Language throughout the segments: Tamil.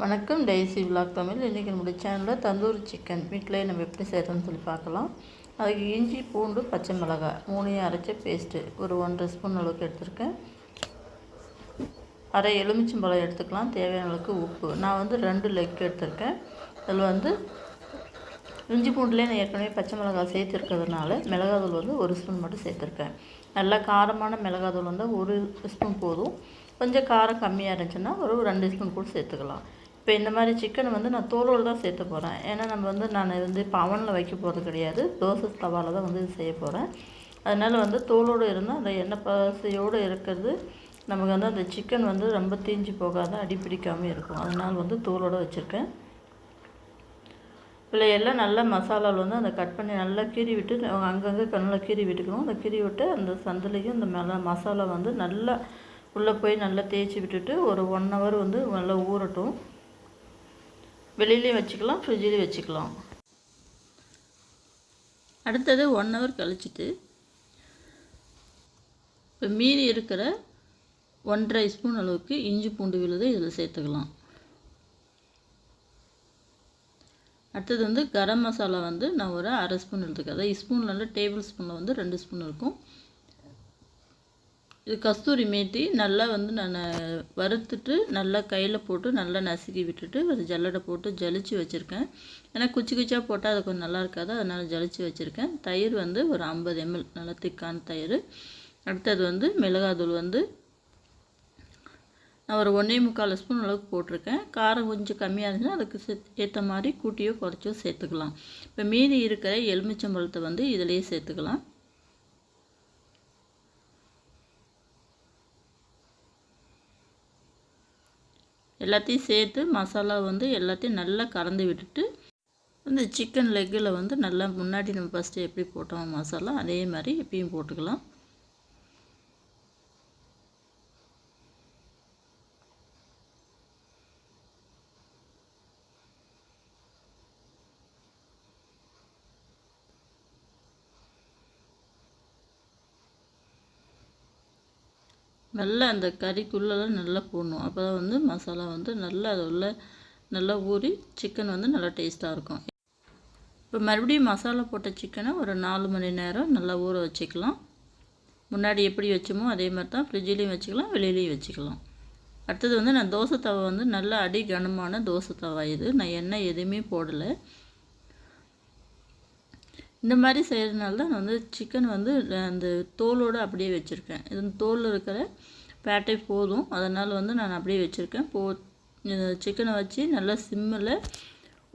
வணக்கம் டெய்ஸி விலாக் தமிழ். இன்றைக்கி நம்முடைய சேனலில் தந்தூரி சிக்கன் வீட்டிலே நம்ம எப்படி செய்கிறோம்னு சொல்லி பார்க்கலாம். அதுக்கு இஞ்சி பூண்டு பச்சை மிளகாய் மூணையும் அரைச்ச பேஸ்ட்டு ஒரு ஒன்றரை ஸ்பூன் அளவுக்கு எடுத்திருக்கேன். அரை எலுமிச்சம்பழம் எடுத்துக்கலாம். தேவையான அளவுக்கு உப்பு. நான் வந்து ரெண்டு லெக் எடுத்திருக்கேன். அதில் வந்து இஞ்சி பூண்டுலேயே நான் ஏற்கனவே பச்சை மிளகாய் சேர்த்துருக்கிறதுனால மிளகாதூள் வந்து ஒரு ஸ்பூன் மட்டும் சேர்த்துருக்கேன். நல்லா காரமான மிளகாதூள் வந்து ஒரு ஸ்பூன் போதும். கொஞ்சம் காரம் கம்மியாக இருந்துச்சுன்னா ஒரு ரெண்டு ஸ்பூன் கூட சேர்த்துக்கலாம். இப்போ இந்த மாதிரி சிக்கனை வந்து நான் தோலோடு தான் சேர்த்து போகிறேன் ஏன்னா நம்ம வந்து நான் வந்து இப்போ அவனில் வைக்க போகிறது கிடையாது. தோசை தவாவில் தான் வந்து இது செய்ய போகிறேன் அதனால் வந்து தோலோடு இருந்தால் அந்த எண்ணெய் பசையோடு இருக்கிறது நமக்கு வந்து அந்த சிக்கன் வந்து ரொம்ப தீஞ்சு போகாத அடிப்பிடிக்காமல் இருக்கும். அதனால் வந்து தோலோடு வச்சுருக்கேன். இல்லை எல்லாம் நல்லா மசாலாவில் வந்து அந்த கட் பண்ணி நல்லா கீறி விட்டு அங்கங்கே கண்ணில் கீறி விட்டுக்கணும். அந்த கீறி விட்டு அந்த சந்திலையும் அந்த மேலே மசாலா வந்து நல்லா உள்ளே போய் நல்லா தேய்ச்சி விட்டுட்டு ஒரு ஒன் ஹவர் வந்து நல்லா ஊறட்டும். வெளியிலையும் வச்சுக்கலாம் ஃப்ரிட்ஜிலையும் வச்சுக்கலாம். அடுத்தது ஒன் ஹவர் கழிச்சிட்டு இப்போ மீதி இருக்கிற ஒன்றரை ஸ்பூன் அளவுக்கு இஞ்சி பூண்டு விழுது இதில் சேர்த்துக்கலாம். அடுத்தது வந்து கரம் மசாலா வந்து நான் ஒரு அரை ஸ்பூன் எடுத்துக்கிறேன். அதாவது ஸ்பூனில் டேபிள் ஸ்பூனில் வந்து ரெண்டு ஸ்பூன் இருக்கும். இது கஸ்தூரி மேத்தி நல்லா வந்து நான் வறுத்துட்டு நல்லா கையில் போட்டு நல்லா நசுக்கி விட்டுட்டு ஒரு ஜல்லடை போட்டு ஜலிச்சு வச்சுருக்கேன். ஏன்னா குச்சி குச்சியாக போட்டால் அது கொஞ்சம் நல்லா இருக்காது அதனால் ஜலிச்சு வச்சுருக்கேன். தயிர் வந்து ஒரு ஐம்பது எம்எல் நல்லா திக்கான தயிர். அடுத்தது வந்து மிளகாத்தூள் வந்து நான் ஒரு ஒன்றே முக்கால் ஸ்பூன் அளவுக்கு போட்டிருக்கேன். காரம் கொஞ்சம் கம்மியாக இருந்துச்சுன்னா அதுக்கு ஏற்ற மாதிரி கூட்டியோ குறைச்சோ சேர்த்துக்கலாம். இப்போ மீதி இருக்கிற எலுமிச்சம்பழத்தை வந்து இதிலேயே சேர்த்துக்கலாம். எல்லாத்தையும் சேர்த்து மசாலா வந்து எல்லாத்தையும் நல்லா கலந்து விட்டுட்டு இந்த சிக்கன் லெக்கில் வந்து நல்லா முன்னாடி நம்ம ஃபஸ்ட்டு எப்படி போட்டோம் மசாலா அதே மாதிரி இப்பயும் போட்டுக்கலாம். நல்லா அந்த கறிக்குள்ளெல்லாம் நல்லா போடணும். அப்போ தான் வந்து மசாலா வந்து நல்லா அது உள்ள நல்லா ஊறி சிக்கன் வந்து நல்லா டேஸ்ட்டாக இருக்கும். இப்போ மறுபடியும் மசாலா போட்ட சிக்கனை ஒரு நாலு மணி நேரம் நல்லா ஊற வச்சுக்கலாம். முன்னாடி எப்படி வச்சோமோ அதே மாதிரி தான் ஃப்ரிட்ஜிலையும் வச்சுக்கலாம் வெளியிலையும் வச்சுக்கலாம். அடுத்தது வந்து நான் தோசை தவை வந்து நல்லா அடி கனமான தோசை தவா இது. நான் எண்ணெய் எதுவுமே போடலை. இந்த மாதிரி செய்கிறதுனால தான் நான் வந்து சிக்கன் வந்து அந்த தோலோடு அப்படியே வச்சுருக்கேன். இது தோலில் இருக்கிற பேட்டை போதும். அதனால் வந்து நான் அப்படியே வச்சுருக்கேன். போ சிக்கனை வச்சு நல்லா சிம்மில்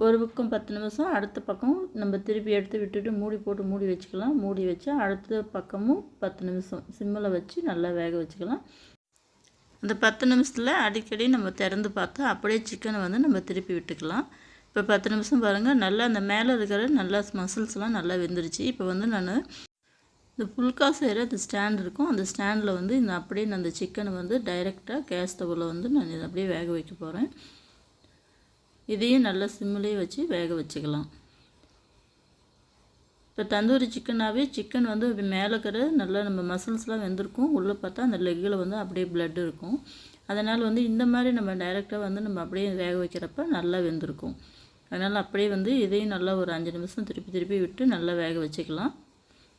ஒரு பக்கம் பத்து நிமிஷம் அடுத்த பக்கம் நம்ம திருப்பி எடுத்து விட்டுட்டு மூடி போட்டு மூடி வச்சுக்கலாம். மூடி வச்சு அடுத்த பக்கமும் பத்து நிமிஷம் சிம்மில் வச்சு நல்லா வேக வச்சுக்கலாம். அந்த பத்து நிமிஷத்தில் அடிக்கடி நம்ம திறந்து பார்த்தா அப்படியே சிக்கனை வந்து நம்ம திருப்பி விட்டுக்கலாம். இப்போ பத்து நிமிஷம் பாருங்கள் நல்லா அந்த மேலே இருக்கிற நல்லா மசில்ஸ்லாம் நல்லா வெந்துருச்சு. இப்போ வந்து நான் இந்த புல்கா செய்கிற அந்த ஸ்டாண்ட் இருக்கும். அந்த ஸ்டாண்டில் வந்து இந்த அப்படியே நான் அந்த சிக்கனை வந்து டைரெக்டாக கேஸ் ஸ்டவ்வில் வந்து நான் இதை அப்படியே வேக வைக்க போகிறேன். இதையும் நல்லா சிம்மிலே வச்சு வேக வச்சுக்கலாம். இப்போ தந்தூரி சிக்கனாகவே சிக்கன் வந்து மேலே இருக்கிற நல்லா நம்ம மசில்ஸ்லாம் வெந்திருக்கும். உள்ளே பார்த்தா அந்த லெக்கில் வந்து அப்படியே ப்ளட் இருக்கும். அதனால் வந்து இந்த மாதிரி நம்ம டைரெக்டாக வந்து நம்ம அப்படியே வேக வைக்கிறப்ப நல்லா வெந்திருக்கும். அதனால் அப்படியே வந்து இதையும் நல்லா ஒரு அஞ்சு நிமிஷம் திருப்பி திருப்பி விட்டு நல்லா வேக வச்சுக்கலாம்.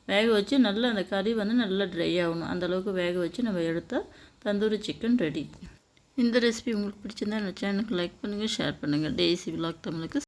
வேக வச்சு நல்லா அந்த கறி வந்து நல்லா ட்ரை ஆகணும். அந்தளவுக்கு வேக வச்சு நம்ம எடுத்தால் தந்தூரி சிக்கன் ரெடி இந்த ரெசிபி உங்களுக்கு பிடிச்சிருந்தா என்னோடய சேனலுக்கு லைக் பண்ணுங்கள் ஷேர் பண்ணுங்கள் டெய்ஸி விலாக் தமிழுக்கு